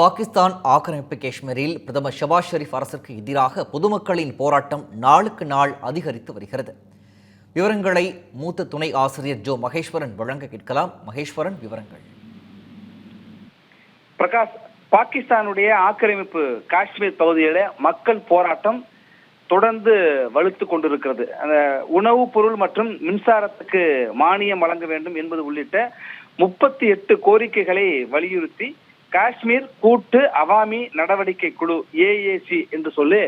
பாகிஸ்தான் ஆக்கிரமிப்பு காஷ்மீரில் பிரதமர் ஷபாஸ் ஷெரீப் அரசுக்கு எதிராக பொதுமக்களின் போராட்டம் நாளுக்கு நாள் அதிகரித்து வருகிறது. விவரங்களை மூத்த துணை ஆசிரியர் ஜோ மகேஸ்வரன் வழங்க கேட்கலாம். மகேஸ்வரன் விவரங்கள். பிரகாஷ் பாகிஸ்தானுடைய ஆக்கிரமிப்பு காஷ்மீர் பகுதியில மக்கள் போராட்டம் தொடர்ந்து வலுத்து கொண்டிருக்கிறது. அந்த உணவுப் பொருள் மற்றும் மின்சாரத்துக்கு மானியம் வழங்க வேண்டும் என்பது உள்ளிட்ட முப்பத்தி எட்டு கோரிக்கைகளை வலியுறுத்தி காஷ்மீர் கூட்டு அவாமி நடவடிக்கை குழு ஏஏசி என்று சொல்லி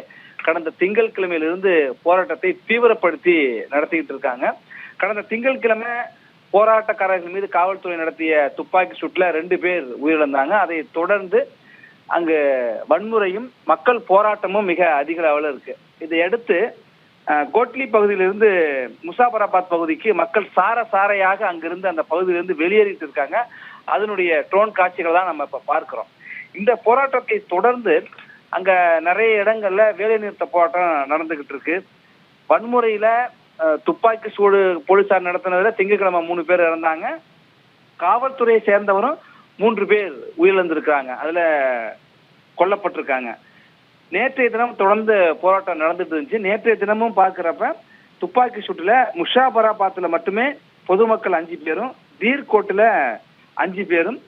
கடந்த திங்கட்கிழமையிலிருந்து போராட்டத்தை தீவிரப்படுத்தி நடத்திக்கிட்டு இருக்காங்க. கடந்த திங்கட்கிழமை போராட்டக்காரர்கள் மீது காவல்துறை நடத்திய துப்பாக்கி சூட்ல ரெண்டு பேர் உயிரிழந்தாங்க. அதை தொடர்ந்து அங்கு வன்முறையும் மக்கள் போராட்டமும் மிக அதிக அளவில் இருக்கு. இதையடுத்து கோட்லி பகுதியிலிருந்து முசாபராபாத் பகுதிக்கு மக்கள் சார சாரையாக அங்கிருந்து அந்த பகுதியிலிருந்து வெளியேறிட்டு இருக்காங்க. அதனுடைய ட்ரோன் காட்சிகள் தான் நம்ம இப்ப பார்க்கிறோம். இந்த போராட்டத்தை தொடர்ந்து அங்க நிறைய இடங்கள்ல வேலைநிறுத்த போராட்டம் நடந்துகிட்டு இருக்கு. வன்முறையில துப்பாக்கி சூடு போலீசார் நடத்தினதுல திங்கட்கிழமை மூணு பேர் இறந்தாங்க. காவல்துறையை சேர்ந்தவரும் மூன்று பேர் உயிரிழந்திருக்காங்க அதுல கொல்லப்பட்டிருக்காங்க. நேற்றைய தினம் தொடர்ந்து போராட்டம் நடந்துட்டு இருந்துச்சு. நேற்றைய தினமும் பார்க்கிறப்ப துப்பாக்கி சூட்டுல முஷாபராபாத்ல மட்டுமே பொதுமக்கள் அஞ்சு பேரும் தீர்கோட்டில் அஞ்சு பேரும்.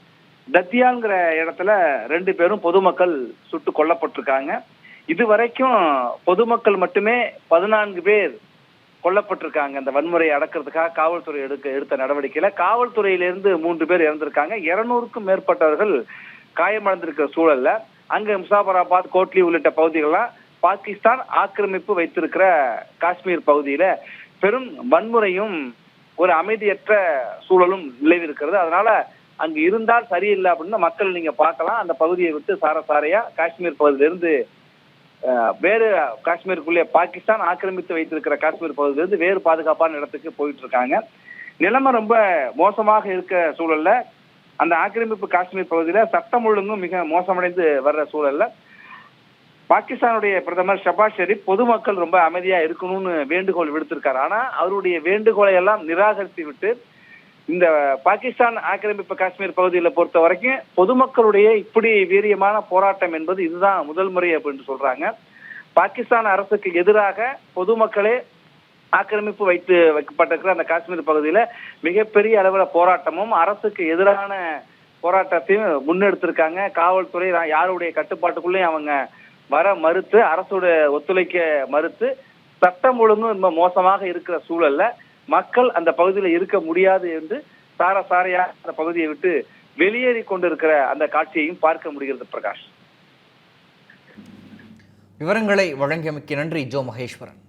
தத்தியாங்கிற இடத்துல ரெண்டு பேரும் பொதுமக்கள் சுட்டு கொல்லப்பட்டிருக்காங்க. இதுவரைக்கும் பொதுமக்கள் மட்டுமே பதினான்கு பேர் கொல்லப்பட்டிருக்காங்க இந்த வன்முறையை அடக்கிறதுக்காக காவல்துறை எடுக்க எடுத்த நடவடிக்கையில. காவல்துறையிலிருந்து மூன்று பேர் இறந்திருக்காங்க. இருநூறுக்கும் மேற்பட்டவர்கள் காயமடைந்திருக்கிற சூழல்ல அங்க முசாபராபாத் கோட்லி உள்ளிட்ட பகுதிகள்லாம் பாகிஸ்தான் ஆக்கிரமிப்பு வைத்திருக்கிற காஷ்மீர் பகுதியில பெரும் வன்முறையும் ஒரு அமைதியற்ற சூழலும் நிலவிருக்கிறது அதனால அங்கு இருந்தால் சரியில்லை அப்படின்னு மக்கள் நீங்க பார்க்கலாம். அந்த பகுதியை விட்டு சார சாரையா காஷ்மீர் பகுதியிலிருந்து வேறு காஷ்மீருக்குள்ளே பாகிஸ்தான் ஆக்கிரமித்து வைத்திருக்கிற காஷ்மீர் பகுதியிலிருந்து வேறு பாதுகாப்பான இடத்துக்கு போயிட்டு இருக்காங்க நிலைமை ரொம்ப மோசமாக இருக்க சூழல்ல. அந்த ஆக்கிரமிப்பு காஷ்மீர் பகுதியில சட்டம் ஒழுங்கும் மிக மோசமடைந்து வர்ற சூழல்ல. பாகிஸ்தானுடைய பிரதமர் ஷபாஸ் ஷெரீப் பொதுமக்கள் ரொம்ப அமைதியா இருக்கணும்னு வேண்டுகோள் விடுத்திருக்காரு. ஆனா அவருடைய வேண்டுகோளை எல்லாம் நிராகரித்து விட்டு இந்த பாகிஸ்தான் ஆக்கிரமிப்பு காஷ்மீர் பகுதியில பொறுத்த வரைக்கும் பொதுமக்களுடைய இப்படி வீரியமான போராட்டம் என்பது இதுதான் முதல் முறை அப்படின்னு சொல்றாங்க. பாகிஸ்தான் அரசுக்கு எதிராக பொதுமக்களே ஆக்கிரமிப்பு வைத்து வைக்கப்பட்டிருக்கிற அந்த காஷ்மீர் பகுதியில மிகப்பெரிய அளவுல போராட்டமும் அரசுக்கு எதிரான போராட்டத்தையும் முன்னெடுத்திருக்காங்க. காவல்துறை நான் யாருடைய கட்டுப்பாட்டுக்குள்ளேயும் அவங்க வர மறுத்து அரசோட ஒத்துழைக்க மறுத்து சட்டம் ஒழுங்கும் ரொம்ப மோசமாக இருக்கிற சூழல்ல மக்கள் அந்த பகுதியில இருக்க முடியாது என்று சார சாரையா அந்த பகுதியை விட்டு வெளியேறி கொண்டிருக்கிற அந்த காட்சியையும் பார்க்க முடிகிறது பிரகாஷ். விவரங்களை வழங்கியமைக்கு நன்றி ஜோ மகேஸ்வரன்.